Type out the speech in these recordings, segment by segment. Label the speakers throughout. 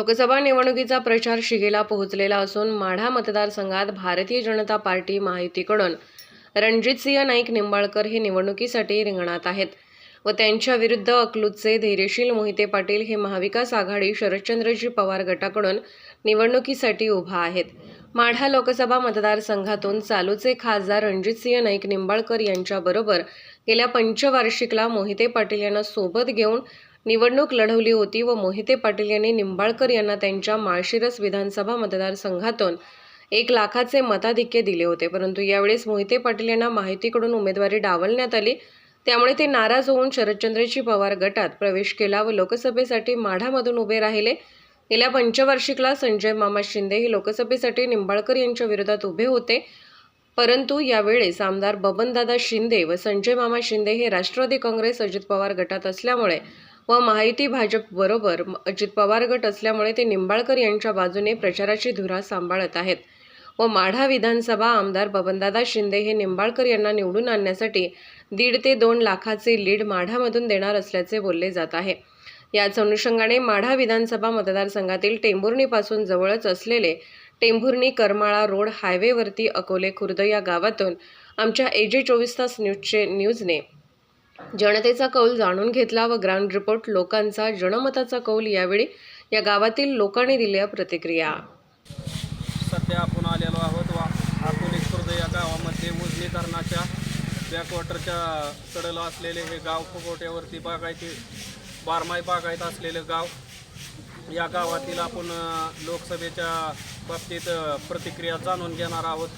Speaker 1: लोकसभा निवडणुकीचा प्रचार शिगेला पोहोचलेला असून माढा मतदारसंघात भारतीय जनता पार्टी महायुतीकडून रणजितसिंह नाईक निंबाळकर हे निवडणुकीसाठी रिंगणात आहेत व त्यांच्या विरुद्ध अकलूजचे धैर्यशील मोहिते पाटील हे महाविकास आघाडी शरदचंद्रजी पवार गटाकडून निवडणुकीसाठी उभा आहेत. माढा लोकसभा मतदारसंघातून चालूचे खासदार रणजितसिंह नाईक निंबाळकर यांच्याबरोबर गेल्या पंचवार्षिकला मोहिते पाटील यांना सोबत घेऊन निवडणूक लढवली होती व मोहिते पाटील यांनी निंबाळकर यांना त्यांच्या माळशिरस विधानसभा मतदारसंघातून एक लाखाचे मताधिक्य दिले होते. परंतु यावेळेस मोहिते पाटील यांना माहितीकडून उमेदवारी डावलण्यात आली. त्यामुळे ते नाराज होऊन शरदचंद्रजी पवार गटात प्रवेश केला व लोकसभेसाठी माढामधून उभे राहिले. गेल्या पंचवार्षिकला संजय मामा शिंदे हे लोकसभेसाठी निंबाळकर यांच्या विरोधात उभे होते. परंतु यावेळेस आमदार बबनदादा शिंदे व संजय मामा शिंदे हे राष्ट्रवादी काँग्रेस अजित पवार गटात असल्यामुळे व महायुती भाजपबरोबर अजित पवार गट असल्यामुळे ते निंबाळकर यांच्या बाजूने प्रचाराची धुरा सांभाळत आहेत. व माढा विधानसभा आमदार बबनदादा शिंदे हे निंबाळकर यांना निवडून आणण्यासाठी दीड ते दोन लाखाचे लीड माढामधून देणार असल्याचे बोलले जात आहे. याच अनुषंगाने माढा विधानसभा मतदारसंघातील टेंभुर्णीपासून जवळच असलेले टेंभुर्णी करमाळा रोड हायवेवरती अकोले खुर्द या गावातून आमच्या एजे चोवीस तास न्यूजचे न्यूजने जनतेचा कौल जाणून घेतला व ग्राउंड रिपोर्ट लोकांचा जनमताचा कौल यावेळी या गावातील लोकांनी दिल्या प्रतिक्रिया.
Speaker 2: सध्या आपण आलेलो आहोत वा आपण खुर्द या गावामध्ये उजनी धरणाच्या बॅकवॉटरच्या कडेला असलेले हे गाव फुगवट्यावरती बागायती बारमाही बागायत असलेले गाव. या गावातील आपण लोकसभेच्या बाबतीत प्रतिक्रिया जाणून घेणार आहोत.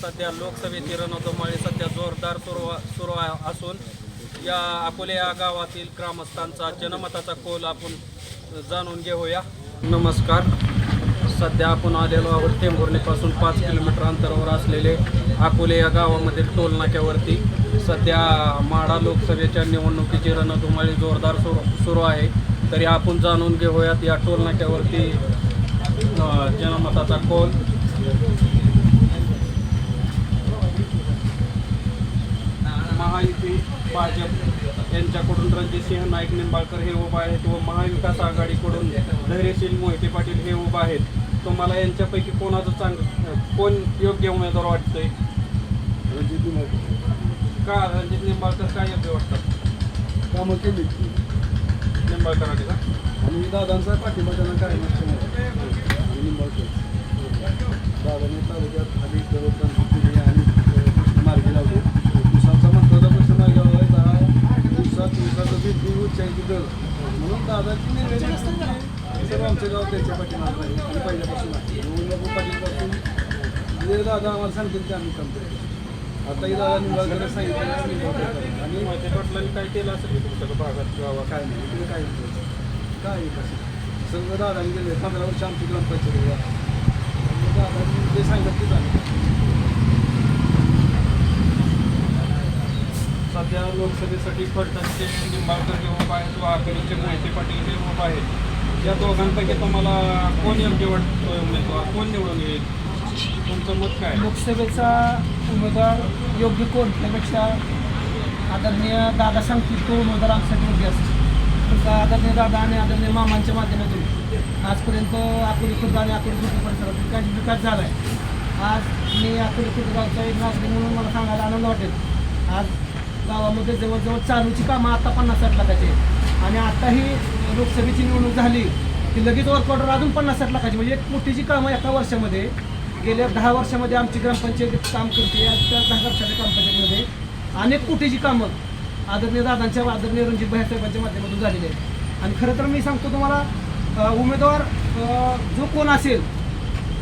Speaker 2: सध्या लोकसभेची रणधुमाळी सध्या जोरदार सुरू सुरू आहे असून या अकोले या गावातील ग्रामस्थांचा जनमताचा कोल आपण जाणून घेऊया. नमस्कार. सध्या आपण आलेलो आहोत टेंभुर्णीपासून पाच किलोमीटर अंतरावर असलेले अकोले या गावामधील टोलनाक्यावरती सध्या माढा लोकसभेच्या निवडणुकीची रणधुमाळी जोरदार सुरू सुरू आहे. तरी आपण जाणून घेऊयात या टोलनाक्यावरती जनमताचा कोल महायुती भाजप यांच्याकडून रणजितसिंह नाईक निंबाळकर हे उभा आहेत व महाविकास आघाडीकडून धैर्यशील मोहिते पाटील हे उभा आहेत. तुम्हाला यांच्यापैकी कोणाचं चांग कोण योग्य उमेदवार वाटतंय?
Speaker 3: रणजित निंबाळकर.
Speaker 2: का रणजित निंबाळकर काय योग्य वाटतात?
Speaker 3: कामं केली.
Speaker 2: निंबाळकरांनी का?
Speaker 3: आणि दादांचा पाठिंबा त्यांना काय निंबाळकर. दादाने तालुक्यात आणि जवळपास उसात उसाचं बी बी उच्चांकी दर म्हणून दादाची निर्णय सर्व आमचं गाव त्यांच्या पाठीमागे आहे. आणि पहिल्यापासून आहे. पाटीलपासून जे दादा आम्हाला सांगतील ते आम्ही करतो आताही दादा निंबाळकर सांगितलं. आणि
Speaker 2: मोहिते पाटलांनी काय केलं असेल की तुमच्या भागात गावात
Speaker 3: काय नाही इकडे काय काय कसं सगळं दादाने गेले पंधरा वर्ष आमची ग्रामपंचायत आहे. दादानी जे सांगितलं ते झालं.
Speaker 2: सध्या लोकसभेसाठी फलटणचे निंबाळकर हे आहेत व आघाडीचे मोहिते पाटील हे उभा आहेत या दोघांपैकी तुम्हाला कोण योग्य वाटतो उमेदवार कोण निवडून येईल? तुमचं मत काय?
Speaker 4: लोकसभेचा उमेदवार योग्य कोण? त्यापेक्षा आदरणीय दादा सांगतील तो उमेदवार आमच्यासाठी योग्य असतो आदरणीय दादा आणि आदरणीय मामांच्या माध्यमातून आजपर्यंत अकोली खुर्द आणि अकोली खुर्द परिसरात विकास विकास झाला आहे आज मी अकोली खुर्द गावचा एक नागरिक म्हणून मला सांगायला आनंद वाटेल. आज गावामध्ये जवळजवळ चालूची कामं आता पन्नास साठ लाखाची आहेत आणि आताही लोकसभेची निवडणूक झाली की लगेच वर्क ऑर्डर अजून पन्नास साठ लाखाची. म्हणजे एक मोठीची कामं एका वर्षामध्ये गेल्या दहा वर्षामध्ये आमची ग्रामपंचायत काम करते त्या दहा वर्षाच्या ग्रामपंचायतीमध्ये अनेक कोटीची कामं आदरणीय दादांच्या आदरणीय रणजित भाई साहेबांच्या माध्यमातून झालेली आहेत. आणि खरं तर मी सांगतो तुम्हाला उमेदवार जो कोण असेल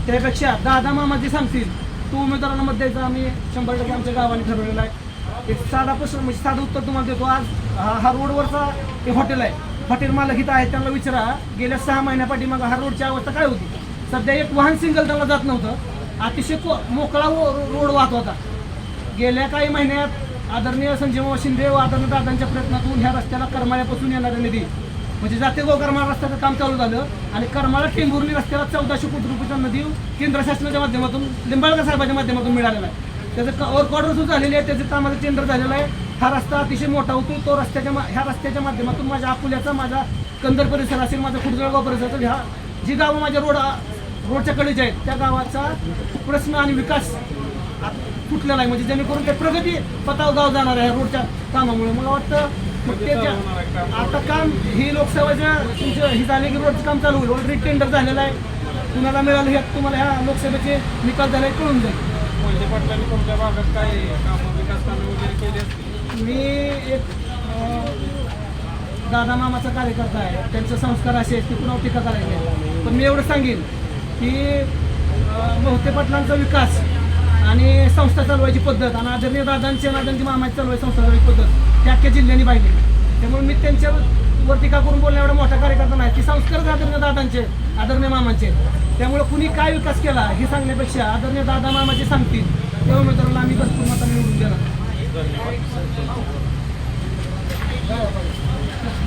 Speaker 4: त्यापेक्षा दादा मामा जे सांगतील तो उमेदवारांना मत द्यायचा. आम्ही शंभर टक्के आमच्या गावाने ठरवलेला आहे. एक साधा प्रश्न म्हणजे साधं उत्तर तुम्हाला देतो. आज हा हा रोडवरचा एक हॉटेल आहे. हॉटेल मालक इथं आहे त्यांना विचारा. गेल्या सहा महिन्यापाठीमागं हा रोडची अवस्था काय होती? सध्या एक वाहन सिंगल त्याला जात नव्हतं. अतिशय को मोकळा रोड वाहत होता. गेल्या काही महिन्यात आदरणीय संजय शिंदे व आदरणीय दादांच्या प्रयत्नातून ह्या रस्त्याला करमाळ्यापासून येणारा निधी म्हणजे जाते गो करमाळा रस्त्याचं काम चालू झालं आणि करमाळा टेंभुर्ली रस्त्याला चौदाशे कोटी रुपयाचा निधी केंद्र शासनाच्या माध्यमातून लिंबाळकर साहेबांच्या माध्यमातून मिळालेला आहे. त्याचं वर्क ऑर्डर सुद्धा झालेली आहे. त्याचं कामाचं टेंडर झालेलं आहे. हा रस्ता अतिशय मोठा होतो. तो रस्त्याच्या ह्या रस्त्याच्या माध्यमातून माझ्या अकोल्याचा माझा कंदर परिसर असेल माझा खुडजळगाव परिसर असेल ह्या जी गावं माझ्या रोड रोडच्या कडेचे आहेत त्या गावाचा प्रश्न आणि विकास फुटलेला आहे. म्हणजे जेणेकरून ते प्रगती पताव गाव जाणार आहे रोडच्या कामामुळे. मला वाटतं मग ते आता काम ही लोकसभेच्या तुमचं ही झाले की रोडचं काम चालू होईल. ऑलरेडी टेंडर झालेलं आहे. कुणाला मिळालं हे तुम्हाला ह्या लोकसभेचे निकाल झाले कळून जाईल.
Speaker 2: पाटलांनी तुमच्या भागात काय कामं विकास कामे वगैरे केली असतील?
Speaker 4: मी एक दादा मामाचा कार्यकर्ता आहे. त्यांचे संस्कार असे आहेत की पुन्हा टीका करायची आहे. पण मी एवढं सांगेन की अं, पाटलांचा विकास आणि संस्था चालवायची पद्धत आणि आदरणीय दादांची आणि आदरणीय मामाची चालवायची संस्था चालवायची पद्धत त्या अख्ख्या जिल्ह्याने पाहिली. त्यामुळे मी त्यांच्या वर टीका करून बोलण्या एवढा मोठा कार्यकर्ता नाही. की संस्कार आदरणीय दादांचे आदरणीय मामांचे. त्यामुळे कुणी काय विकास केला हे सांगण्यापेक्षा आदरणीय दादा मामाचे सांगतील. त्या उमेदवाराला आम्ही भरपूर मतांनी निवडून देणार.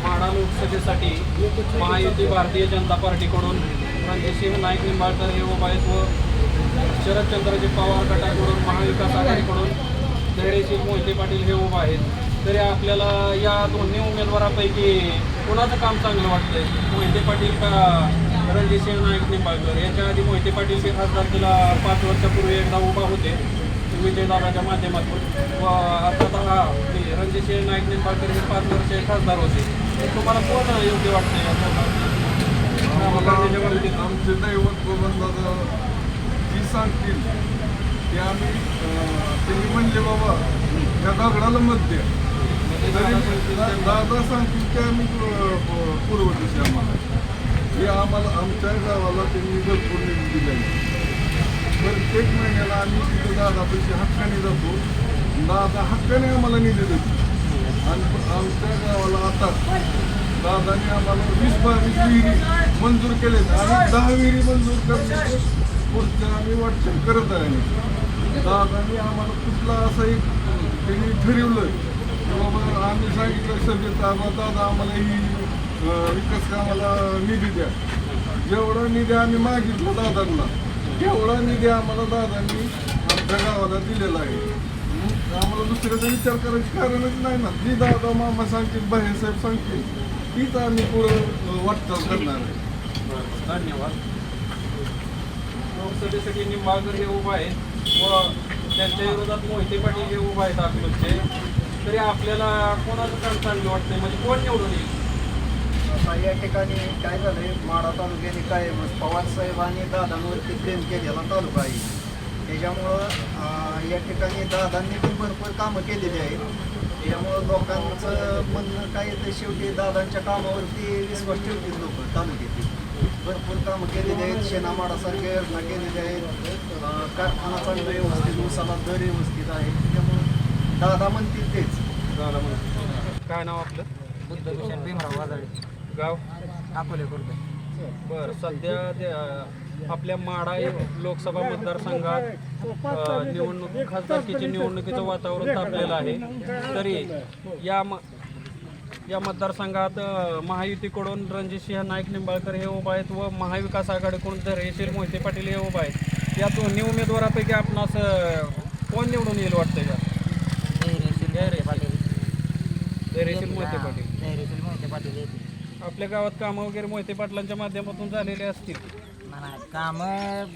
Speaker 2: माडा लोकसभेसाठी महायुती भारतीय जनता पार्टीकडून रणजितसिंह नाईक निंबाळकर हे उभा आहेत व शरदचंद्रजी पवार गटाकडून महाविकास आघाडीकडून धैर्यशील मोहिते पाटील हे उभा आहेत. तरी आपल्याला या दोन्ही उमेदवारापैकी कोणाचं काम चांगलं वाटतंय? मोहिते पाटील का रणजितसिंह नाईक निंबाळकर याच्या आधी मोहिते पाटील हे खासदारकीला पाच वर्षापूर्वी एकदा उभा होते विजयदादाच्या माध्यमातून. व आता तर हा ते रणजितसिंह नाईक निंबाळकर हे पाच वर्ष खासदार होते. तर तुम्हाला कोण योग्य वाटतं या
Speaker 5: आमचे दैवत गोबंदादा जी सांगतील ते आम्ही अं, त्यांनी बाबा या दगडाला मत द्या. दादा सांगतील की आम्ही अं, आम्हाला हे आम्हाला आमच्या गावाला त्यांनी भरपूर निधी दिले प्रत्येक महिन्याला आम्ही तिथे दादापेक्षा हक्काने जातो. दादा हक्काने आम्हाला निधी देतो. आणि आमच्या गावाला आता दादाने आम्हाला वीस बावीस विहिरी मंजूर केलेत आणि दहा विहिरी मंजूर करण्याचे पुढच्या आम्ही वाटचाल करत आहे. दादाने आम्हाला कुठला असं एक त्यांनी ठरवलं की मग आम्ही सांगितलं सभेत आबा दादा आम्हाला ही विकास कामाला निधी द्या. जेवढा निधी आम्ही मागितला दादांना तेवढा निधी आम्हाला दादांनी आमच्या गावाला दिलेला आहे. मग आम्हाला दुसऱ्याचा विचार करायची कारणच नाही ना. जी दादा मामा सांगतील बाहेरसाहेब सांगतील तीच आम्ही पुढं वाटचाल करणार आहे.
Speaker 2: धन्यवाद. लोकसभेसाठी निंबाळकर हे उभा आहेत व त्यांच्या विरोधात मोहिते पाटील हे उभा आहेत अकलूजचे तरी आपल्याला कोणाचं काम चांगलं वाटतंय? म्हणजे कोण निवडून येईल?
Speaker 6: आता या ठिकाणी काय झालंय? माडा तालुक्याने काय पवार साहेबांनी दादांवरती प्रेम केलेला तालुका आहे. त्याच्यामुळं अं, या ठिकाणी दादांनी पण भरपूर कामं केलेली आहेत. त्याच्यामुळं लोकांचं म्हणणं काय येतं शेवटी दादांच्या कामावरती विश्वास ठेवतील लोक तालुक्यातील. भरपूर कामं केलेली आहेत. शेणामाडासारख्या योजना केलेल्या आहेत. अं, कारखाना चांगला व्यवस्थित उसाला दर व्यवस्थित आहे. त्यामुळं दादा म्हणतील तेच.
Speaker 2: झालं मग काय नाव आपलं?
Speaker 6: बुद्धभूषण भीमराव वाजाळे
Speaker 2: गाव?
Speaker 6: अकोले खुर्द
Speaker 2: बरं सध्या आपल्या या लोकसभा मतदारसंघात निवडणूक खासदारकीची निवडणुकीचं वातावरण तापलेलं आहे. तरी या म या मतदारसंघात महायुतीकडून रणजितसिंह नाईक निंबाळकर हे उभा आहेत व महाविकास आघाडीकडून धैर्यशील मोहिते पाटील हे उभा आहेत. या दोन्ही उमेदवारापैकी आपणास कोण निवडून येईल वाटतंय का? धैर्यशील मोहिते पाटील. आपल्या गावात कामं वगैरे मोहिते पाटलांच्या माध्यमातून झालेले असतील?
Speaker 7: काम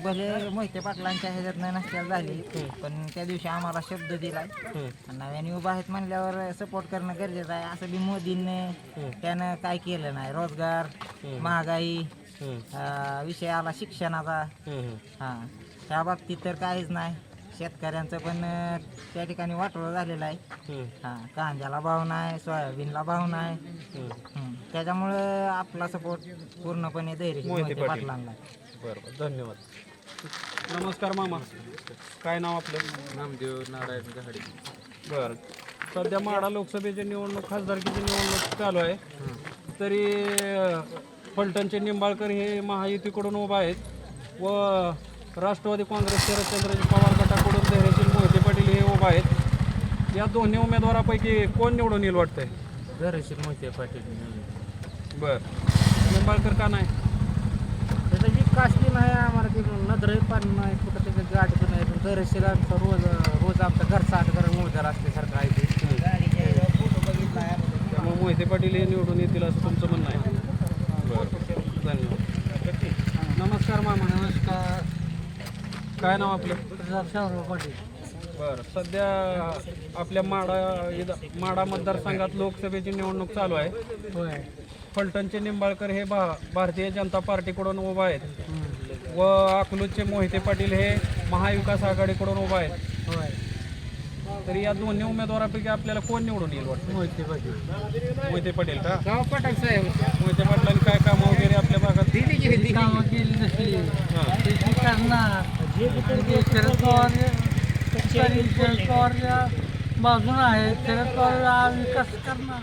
Speaker 7: भले मोहिते पाटलांच्या ह्याच्यात नसल्याला झाली पण त्या दिवशी आम्हाला शब्द दिलाय. नव्याने उभा आहेत म्हणल्यावर सपोर्ट करणं गरजेचं आहे. असं बी मोदींनी त्यानं काय केलं नाही. रोजगार महागाई अं, विषय आला शिक्षणाचा. हा त्या बाबतीत तर काहीच नाही. शेतकऱ्यांचं पण अं, त्या ठिकाणी वाटोळं झालेलं आहे. हा कांद्याला भाव नाही सोयाबीनला भाव नाही. हम्म. त्याच्यामुळं आपला सपोर्ट पूर्णपणे धैर्य
Speaker 2: मोहिते
Speaker 7: मोहिते
Speaker 2: पाटील.
Speaker 7: पाटलांना. आहे.
Speaker 2: बरं बरं. धन्यवाद. नमस्कार मामा. काय नाव आपलं?
Speaker 8: नामदेव नारायण गहाडे.
Speaker 2: बरं. सध्या माढा लोकसभेची निवडणूक खासदारकीची निवडणूक चालू आहे. तरी अं, फलटणचे निंबाळकर हे महायुतीकडून उभा आहेत. व राष्ट्रवादी काँग्रेस शरदचंद्रजी पवार गटाकडून धैर्यशील मोहिते पाटील हे उभा आहेत या दोन्ही उमेदवारापैकी कोण निवडून येईल वाटतंय?
Speaker 8: धैर्यशील मोहिते पाटील
Speaker 2: बरं. निंबाळकर का नाही?
Speaker 8: त्याचं जी कास्टी नाही आम्हाला ती नजरही पण नाही कुठं त्याचं गाडी पण नाही. पण धैर्यशील आमचा रोज रोज आमचा घरचा घर मोजार असल्यासारखं आहे ते.
Speaker 2: मोहिते पाटील हे निवडून येतील असं तुमचं म्हणणं आहे. बरं. धन्यवाद. नमस्कार. मामा
Speaker 9: नमस्कार.
Speaker 2: काय नाव आपलं?
Speaker 9: पाटील.
Speaker 2: बरं. सध्या आपल्या माडा इथं- माडा मतदारसंघात लोकसभेची निवडणूक चालू आहे.
Speaker 9: होय.
Speaker 2: फलटणचे निंबाळकर हे भा भारतीय जनता पार्टीकडून उभा आहेत. व अकलूजचे मोहिते पाटील हे महाविकास आघाडीकडून उभा आहेत.
Speaker 9: होय.
Speaker 2: तर या दोन्ही उमेदवारापैकी आपल्याला कोण निवडून येईल वाटतं?
Speaker 9: मोहिते पाटील.
Speaker 2: मोहिते पाटील का?
Speaker 9: गाव पटाक साहेब.
Speaker 2: मोहिते पाटलांनी काय कामं वगैरे आपल्या भागात?
Speaker 9: कामं केली नसली
Speaker 2: हां.
Speaker 9: त्याची करणार. ते शरद पवार शरद पवारच्या बाजून आहे. शरद पवार हा विकास करणार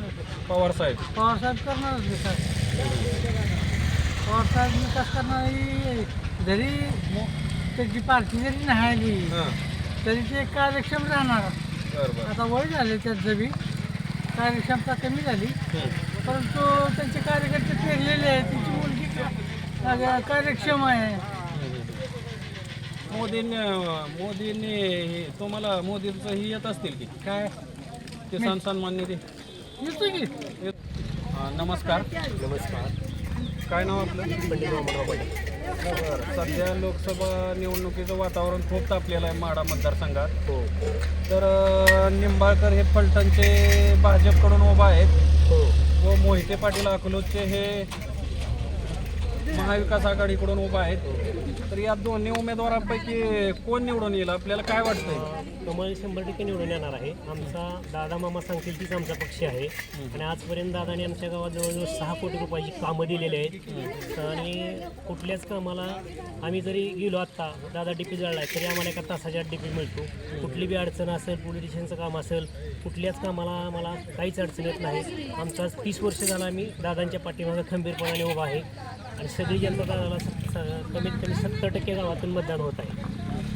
Speaker 2: पवार साहेब.
Speaker 9: पवारसाहेब करणारच विकास. पवारसाहेब विकास करणारी जरी त्याची पार्टी जरी नाही
Speaker 2: हां.
Speaker 9: तरी ते कार्यक्षम राहणार. आता वय झाले त्याचं बी कार्यक्षमता कमी झाली. परंतु त्यांचे कार्यकर्ते पेरलेले आहेत. त्यांची मुलगी कार्यक्षम आहे.
Speaker 2: मोदींनी मोदींनी हे तुम्हाला मोदींचं ही येत असतील की?
Speaker 9: काय?
Speaker 2: किसान सन्मान निधी
Speaker 9: येतो की?
Speaker 2: येत- हां, नमस्कार. नमस्कार. काय नाव आपलं? बरं सध्या लोकसभा निवडणुकीचं वातावरण खूप तापलेलं आहे माडा मतदारसंघात. हो. तर अं, निंबाळकर हे फलटणचे भाजपकडून उभा आहेत. व मोहिते पाटील अकलूजचे हे महाविकास आघाडीकडून उभा आहेत. तर या दोन्ही उमेदवारांपैकी कोण निवडून येईल? आपल्याला काय वाटतंय?
Speaker 10: कमळ शंभर टक्के निवडून येणार आहे. आमचा दादा मामा सांगतील तीच आमचा पक्ष आहे. आणि आजपर्यंत दादाने आमच्या गावात जवळजवळ सहा कोटी रुपयाची कामं दिलेली आहेत. आणि कुठल्याच कामाला आम्ही जरी गेलो आत्ता दादा डीपी जळला आहे तरी आम्हाला एका तासाच्या डीपी मिळतो. कुठली बी अडचण असेल पोलीस स्टेशनचं काम असेल कुठल्याच कामाला आम्हाला काहीच अडचण येत नाही. आमचा तीस वर्ष झाला आम्ही दादांच्या पाठीमागं खंबीरपणाने उभा आहे. आणि सगळी जनता स- कमीत कमी सत्तर टक्के गावातून मतदान होत आहे.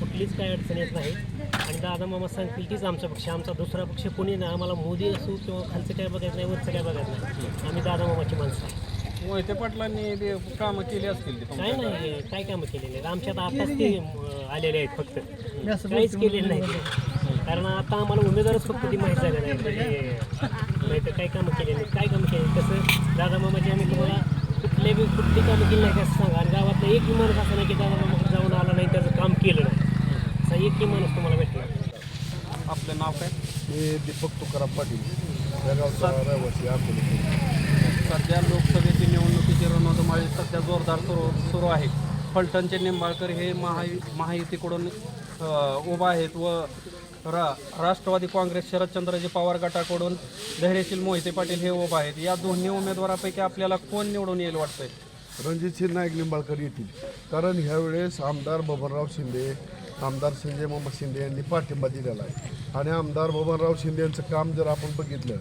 Speaker 10: कुठलीच काही अडचण येत नाही. आणि दादा मामा सांगतील तीच आमचा पक्ष. आमचा दुसरा पक्ष कोणी नाही. आम्हाला मोदी असू किंवा खालचं काय बघायचं नाही वरचं काय बघायचं नाही. आम्ही दादा मामाची माणसं आहे.
Speaker 2: मोहिते पाटलांनी ते कामं केली असतील ते
Speaker 10: काय नाही काय कामं केलेली आहेत? आमच्यात आताच ते आलेले आहेत फक्त. काहीच केलेलं नाही. कारण आता आम्हाला उमेदवारच फक्त ती माहीत झाले नाही म्हणजे नाही तर काय कामं केली नाही काय कामं केली कसं? दादा मामाची आम्ही तुम्हाला कुठले बी कुठली कामं केली नाही का सांगा आणि गावातलं एक माणूस असं नाही की दादा जाऊन आला नाही त्याचं काम केलं नाही. असा एकही माणूस तुम्हाला भेटला
Speaker 2: आपलं नाव काय?
Speaker 3: मी दीपक तुकाराम पाटील. या गावचा रहिवासी अकोले
Speaker 2: सध्या लोकसभेची निवडणुकीची रणधुमाळी सध्या जोरदार सुरू सुरू आहे. फलटणचे निंबाळकर हे महायु महायुतीकडून उभा आहेत व रा राष्ट्रवादी काँग्रेस शरदचंद्रजी पवार गटाकडून धैर्यशील मोहिते पाटील हे उभा आहेत. या दोन्ही उमेदवारापैकी आपल्याला कोण निवडून येईल वाटतंय?
Speaker 3: रणजितसिंह नाईक निंबाळकर येतील. कारण ह्यावेळेस आमदार बबनराव शिंदे आमदार संजय मामा शिंदे यांनी पाठिंबा दिलेला आहे. आणि आमदार बबनराव शिंदे यांचं काम जर आपण बघितलं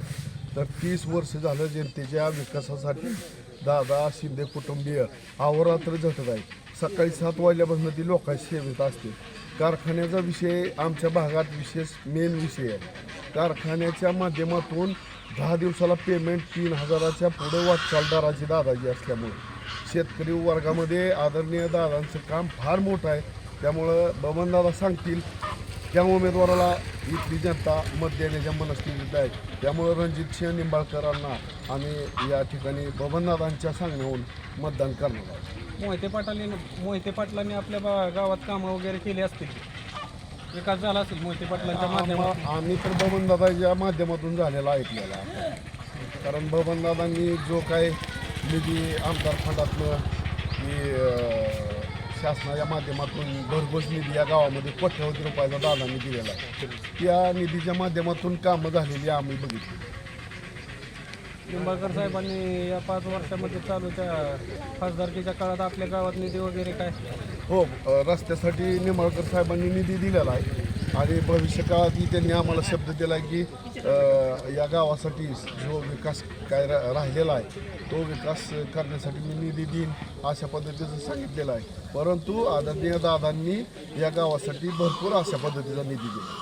Speaker 3: तर तीस वर्ष झालं जनतेच्या विकासासाठी दादा शिंदे कुटुंबीय अहोरात्र झटत आहेत. सकाळी सात वाजल्यापासून ती लोकांची सेवेत असते. कारखान्याचा विषय आमच्या भागात विशेष मेन विषय आहे. कारखान्याच्या माध्यमातून दहा दिवसाला पेमेंट तीन हजाराच्या पुढे वाटचालदाराची दादाजी असल्यामुळे. शेतकरी वर्गामध्ये आदरणीय दादांचं काम फार मोठं आहे. त्यामुळं बबनदादा सांगतील त्या उमेदवाराला इथली जनता मत देण्याच्या मनस्थितीत आहे. त्यामुळं रणजित सिंह निंबाळकरांना आम्ही या ठिकाणी बबनदादांच्या सांगण्याहून मतदान करणार आहोत.
Speaker 2: मोहिते पाटलांनी मोहिते पाटलांनी आपल्या बा- गावात कामं वगैरे केली असतील. विकास झाला असेल मोहिते पाटलांच्या माध्यमातून.
Speaker 3: आम्हा- आम्ही तर बबनदादाच्या माध्यमातून झालेला ऐकलेला आहे. कारण बबनदादांनी जो काय निधी आमदार फंडातनं की अं, शासनाच्या माध्यमातून भरघोस निधी या गावामध्ये कोट्यवधी रुपयाचा दादांनी दिलेला आहे. त्या निधीच्या माध्यमातून कामं झालेली आम्ही बघितली.
Speaker 2: निंबाळकर साहेबांनी या पाच वर्षामध्ये चालूच्या खासदारकीच्या काळात आपल्या गावात निधी वगैरे काय?
Speaker 3: हो अ, रस्त्यासाठी निंबाळकर साहेबांनी निधी दिलेला आहे. आणि भविष्य काळातही त्यांनी आम्हाला शब्द दिला की अ, या गावासाठी जो विकास काय रा राहिलेला आहे तो विकास करण्यासाठी मी निधी देईन अशा पद्धतीचं सांगितलेलं आहे. परंतु आदरणीय दादांनी या गावासाठी भरपूर अशा पद्धतीचा निधी दिला.